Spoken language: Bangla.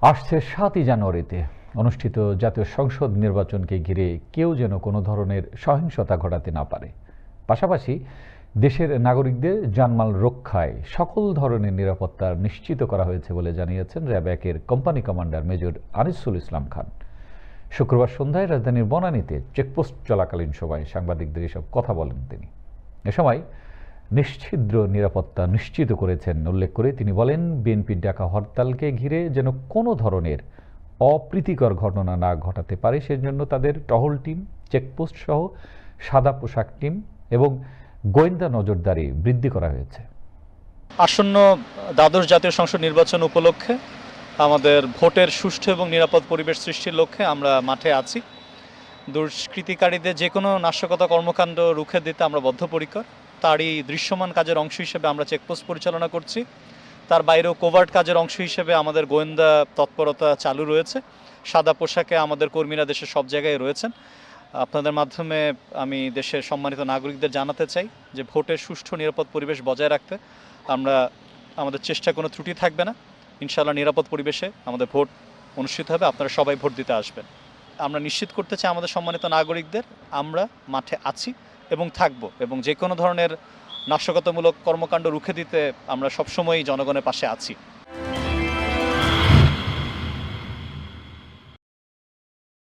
আসছে সাতই জানুয়ারিতে। অনুষ্ঠিত জাতীয় সংসদ নির্বাচনকে ঘিরে কেউ যেন কোনো ধরনের সহিংসতা ঘটাতে না পারে। পাশাপাশি দেশের নাগরিকদের জানমাল রক্ষায় সকল ধরনের নিরাপত্তা নিশ্চিত করা হয়েছে বলে জানিয়েছেন র্যাব একের company commander major Anisul Islam Khan. শুক্রবার সন্ধ্যায় রাজধানীর বনানীতে চেকপোস্ট চলাকালীন সময় সাংবাদিকদের এসব কথা বলেন তিনি। এ সময় নিশ্ছিদ্র নিরাপত্তা নিশ্চিত করেছেন। উল্লেখ করে তিনি বলেন বিএনপির ডাকা হরতালকে ঘিরে যেন কোনো ধরনের অপ্রীতিকর ঘটনা না ঘটাতে পারে, সেজন্য তাদের টহল টিম, চেকপোস্ট সহ সাদা পোশাক টিম এবং গোয়েন্দা নজরদারি বৃদ্ধি করা হয়েছে। আসন্ন দ্বাদশ জাতীয় সংসদ নির্বাচন উপলক্ষে আমাদের ভোটের সুষ্ঠু এবং নিরাপদ পরিবেশ সৃষ্টির লক্ষ্যে আমরা মাঠে আছি। দুষ্কৃতিকারীদের যে কোনো নাশকতা কর্মকাণ্ড রুখে দিতে আমরা বদ্ধপরিকর। তারই দৃশ্যমান কাজের অংশ হিসেবে আমরা চেকপোস্ট পরিচালনা করছি। তার বাইরেও কোভার্ট কাজের অংশ হিসেবে আমাদের গোয়েন্দা তৎপরতা চালু রয়েছে। সাদা পোশাকে আমাদের কর্মীরা দেশের সব জায়গায় রয়েছেন। আপনাদের মাধ্যমে আমি দেশের সম্মানিত নাগরিকদের জানাতে চাই যে ভোটের সুষ্ঠু নিরাপদ পরিবেশ বজায় রাখতে আমরা আমাদের চেষ্টা কোনো ত্রুটি থাকবে না। ইনশাআল্লাহ নিরাপদ পরিবেশে আমাদের ভোট অনুষ্ঠিত হবে। আপনারা সবাই ভোট দিতে আসবেন। আমরা নিশ্চিত করতে চাই আমাদের সম্মানিত নাগরিকদের, আমরা মাঠে আছি। এবং থাকব এবং যে কোনো ধরনের নাশকতামূলক কর্মকাণ্ড রুখে দিতে আমরা সবসময়ই জনগণের পাশে আছি।